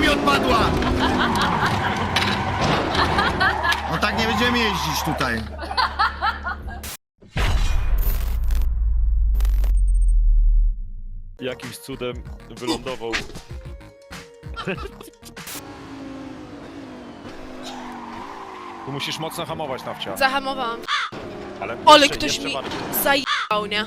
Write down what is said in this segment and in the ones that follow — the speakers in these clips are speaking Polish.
mi odpadła! No tak nie będziemy jeździć tutaj. Jakimś cudem wylądował. Tu musisz mocno hamować nawcia. Zahamowałam. Ale, Ale jeszcze- ktoś jeszcze mi zajebał, nie?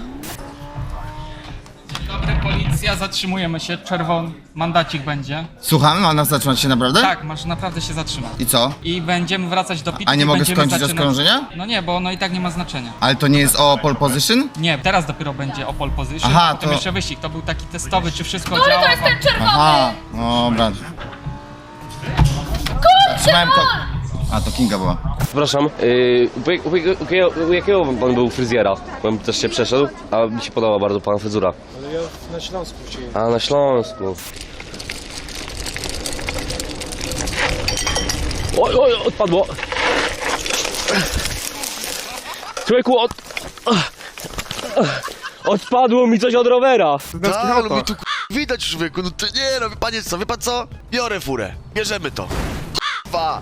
Policja, zatrzymujemy się, czerwony mandacik będzie. Słucham, ma nas zatrzymać się naprawdę? Tak, masz naprawdę się zatrzymać. I co? I będziemy wracać do pitu A nie mogę skończyć zaczynać... oskarżenia? No nie, bo ono i tak nie ma znaczenia. Ale to nie jest o pole position? Nie, teraz dopiero będzie o pole position, Aha, potem to- jeszcze wyścig. To był taki testowy, czy wszystko No ale działa. to jest ten czerwony! Aha, dobra. Trzymałem ko... A, to Kinga była. Przepraszam, yy, u, jak- u, jak- u, jakiego- u jakiego pan był fryzjera? Pan też się przeszedł, a mi się podoba bardzo pana fryzura. Ale ja na Śląsku A, na Śląsku. Oj, oj, odpadło. Człowieku, od... Odpadło mi coś od rowera. Tak, no mi tu k- widać człowieku, no to nie no, wie panie co, wie pan co? Biorę furę, bierzemy to. K***wa.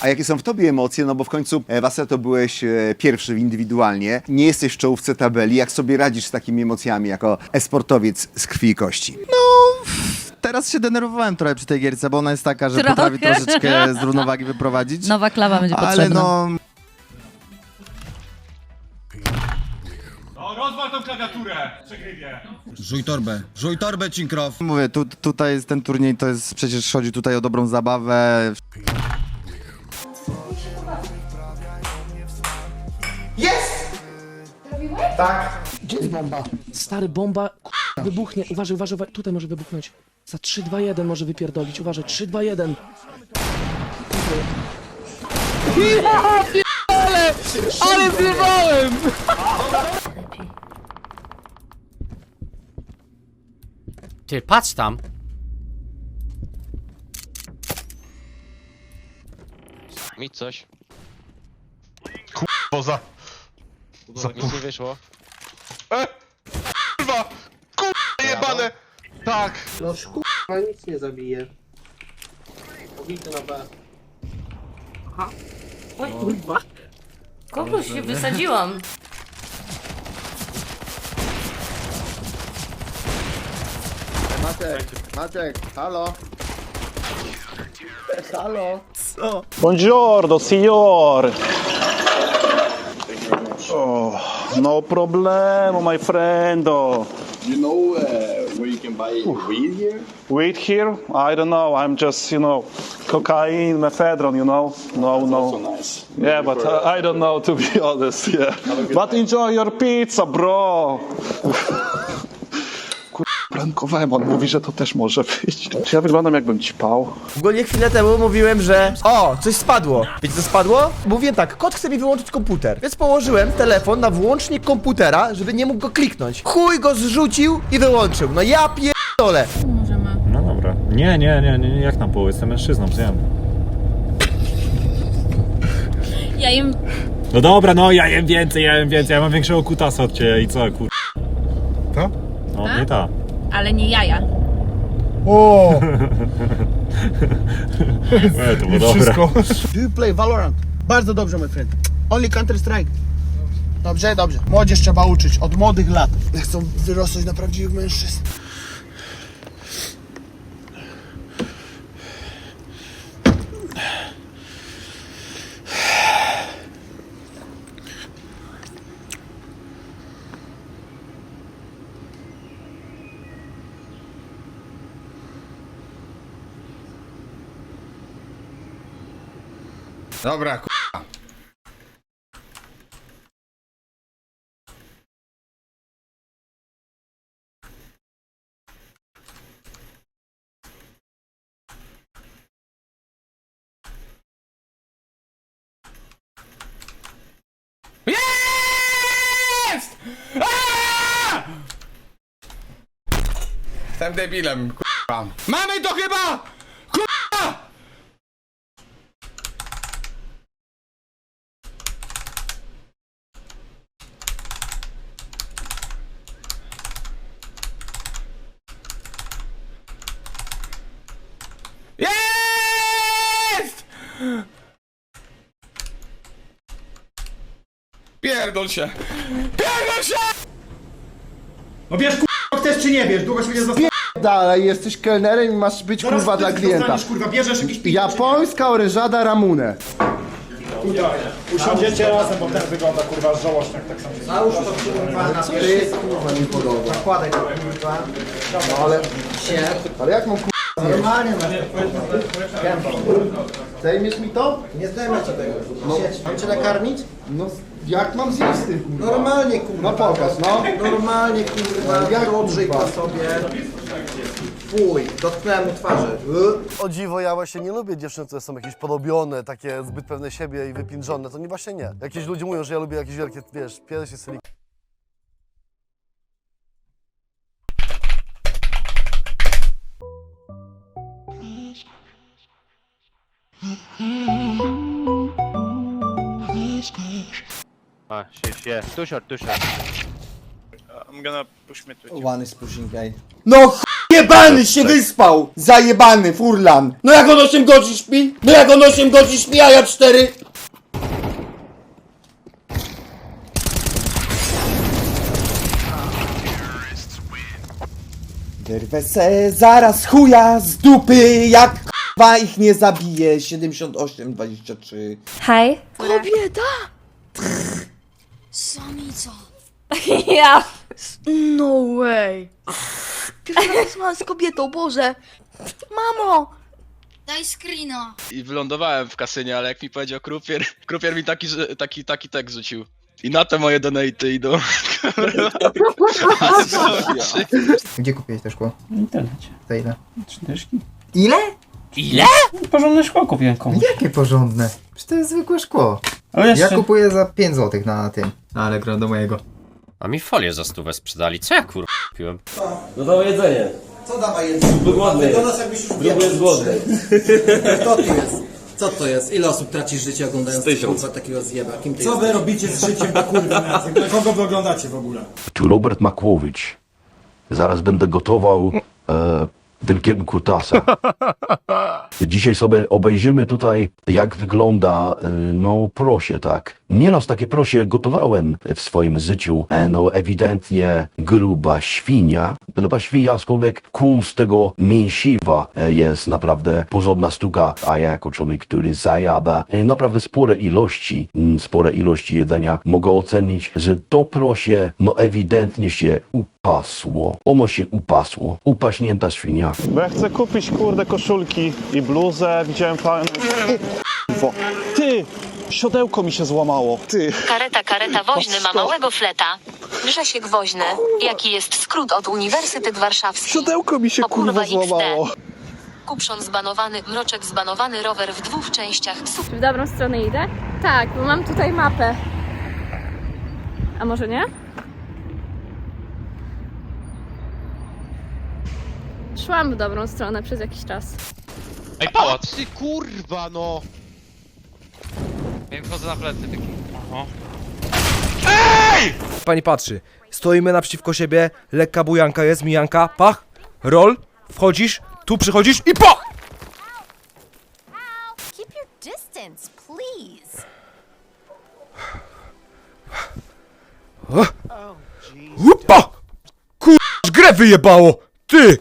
A jakie są w tobie emocje? No bo w końcu e, Wasel to byłeś e, pierwszy indywidualnie. Nie jesteś w czołówce tabeli. Jak sobie radzisz z takimi emocjami jako esportowiec z krwi i kości? Teraz się denerwowałem trochę przy tej gierce, bo ona jest taka, że Trochę. potrafi troszeczkę z równowagi wyprowadzić. Nowa klawa będzie ale no, No, rozwal tą klawiaturę! Przegrywie! Żuj torbę. Żuj torbę, Cinkrow. mówię, tu, tutaj jest ten turniej, to jest przecież chodzi tutaj o dobrą zabawę. Stary, bomba k***a, wybuchnie. Uważaj, uważaj, uważaj, tutaj może wybuchnąć. Za 3, 2, 1 może wypierdolić. Uważaj, 3, 2, 1. Ale zjebałem! Ty, patrz tam. Mi coś. Poza. Za nic nie wyszło. Kurwa! Kurwa jebane! Tak! No kurwa, nic nie zabije. Pobity na B. Kogoś się wysadziłam. Maciek, Maciek, halo. Halo. Buongiorno, signor! Oh, no problemo, my friendo. You know uh, where you can buy weed here? Wait here? I don't know, I'm just, you know, cocaine, methadone, you know? No, no. nice. Yeah, but uh, I don't know, to be honest, yeah. But enjoy your pizza, bro! Kur... Prankowałem, on mówi, że to też może być. Czy ja wyglądam jakbym ćpał? Ogólnie chwilę temu mówiłem, że o, coś spadło. Wiecie co spadło? Mówiłem tak, kot chce mi wyłączyć komputer. Więc położyłem telefon na włącznik komputera, żeby nie mógł go kliknąć. Chuj go zrzucił i wyłączył. No ja pierdolę. No dobra. Nie, nie, nie, nie, nie jak na pół, jestem mężczyzną, wiem. Ja im... No dobra, no ja jem więcej, ja jem więcej, ja mam większego kutasa od ciebie i co, kur... To? No, nie ta. Ale nie jaja. O! E, to było dobre. Do you play Valorant? Bardzo dobrze, my friend. Only Counter Strike. Dobrze, dobrze. Młodzież trzeba uczyć od młodych lat. Chcą wyrosnąć na prawdziwych mężczyzn. Dobra, k***a. Jestem debilem, k***a. Mamy to chyba! Pierdol się! Pierdol się! No wiesz, kurwa, chcesz czy nie wiesz, długo się będzie zostawić. Dalej, jesteś kelnerem i masz być kurwa dla klienta. kurwa, bierzesz jakiś Japońska orężada Ramune. Usiądziecie razem, bo ten wygląda kurwa żałośnie tak samo. Załóż to kurwa na Co jest kurwa nie podoba? Nakładaj to kurwa. No ale się. Ale jak mam kurwa Normalnie na Zdejmiesz mi to? Nie zdejmę ci tego. No. Mam cię nakarmić? No jak mam zjeść z tym kurwa? Normalnie kurwa. No pokaż, no. Normalnie kurwa. Jak odżyj to sobie. Fuj, dotknąłem mu twarzy. O dziwo, ja właśnie nie lubię dziewczyn, które są jakieś podobione, takie zbyt pewne siebie i wypinżone. To nie właśnie nie. Jakieś ludzie mówią, że ja lubię jakieś wielkie, wiesz, piersi, syli. A, shit, yeah. Too short, too short. One is pushing gay. No jebany się wyspał! Zajebany furlan! No jak on 8 godzin śpi? No jak on 8 godzin śpi, a ja 4? Wyrwę se zaraz chuja z dupy, jak k***wa ich nie zabije. 78-23 Hej. Kobieta! Samica. Ja. No way. Rozmawiam z kobietą, Boże. Mamo! Daj screena. I wylądowałem w kasynie, ale jak mi powiedział krupier, krupier mi taki, że- taki, taki tekst rzucił. I na te moje donaty idą. Gdzie kupiłeś to szkło? W internecie. Za ile? Trzy dyszki. Ile? Ile? Porządne szkło kupiłem komuś. Jakie porządne? Przecież to jest zwykłe szkło. Ale jeszcze... Ja kupuję za 5 zł na tym. Na Allegro do mojego. A mi folię za stówę sprzedali, co ja kur... kupiłem? Co dawaj jedzenie? Bo głodny Wyglądasz jakbyś już Bo jest głodny. Kto ty jest? Co to jest? Ile osób traci życie oglądając kurwa takiego zjeba? Kim ty Co wy robicie z życiem do kurwa Kogo wy oglądacie w ogóle? Tu Robert Makłowicz. Zaraz będę gotował e, wielkiego kutasa. Dzisiaj sobie obejrzymy tutaj, jak wygląda, e, no prosie, tak. Nieraz takie prosie gotowałem w swoim życiu. E, no ewidentnie gruba świnia. Gruba świnia, aczkolwiek kół z tego mięsiwa e, jest naprawdę porządna sztuka. A ja jako człowiek, który zajada e, naprawdę spore ilości, mm, spore ilości jedzenia, mogę ocenić, że to prosie, no ewidentnie się upasło. Ono się upasło. Upaśnięta świnia. Bo ja chcę kupić kurde koszulki i bluzę, widziałem fajne... Kurwo. Ty! Siodełko mi się złamało. Ty! Kareta, kareta woźny ma małego fleta. Grzesiek Woźny. Jaki jest skrót od Uniwersytet Warszawski? Siodełko mi się O kurwa kurwa XD. złamało. Kupszon zbanowany, mroczek zbanowany, rower w dwóch częściach. Super. W dobrą stronę idę? Tak, bo mam tutaj mapę. A może nie? Szłam w dobrą stronę przez jakiś czas. Ej, pałac! Ty kurwa, no! Ja wchodzę na plecy, taki. Aha. Pani patrzy. Stoimy naprzeciwko siebie, lekka bujanka jest, mijanka, pach, roll, wchodzisz, tu przychodzisz i po! Keep your distance, please. Upa! Kur... grę wyjebało! Ty!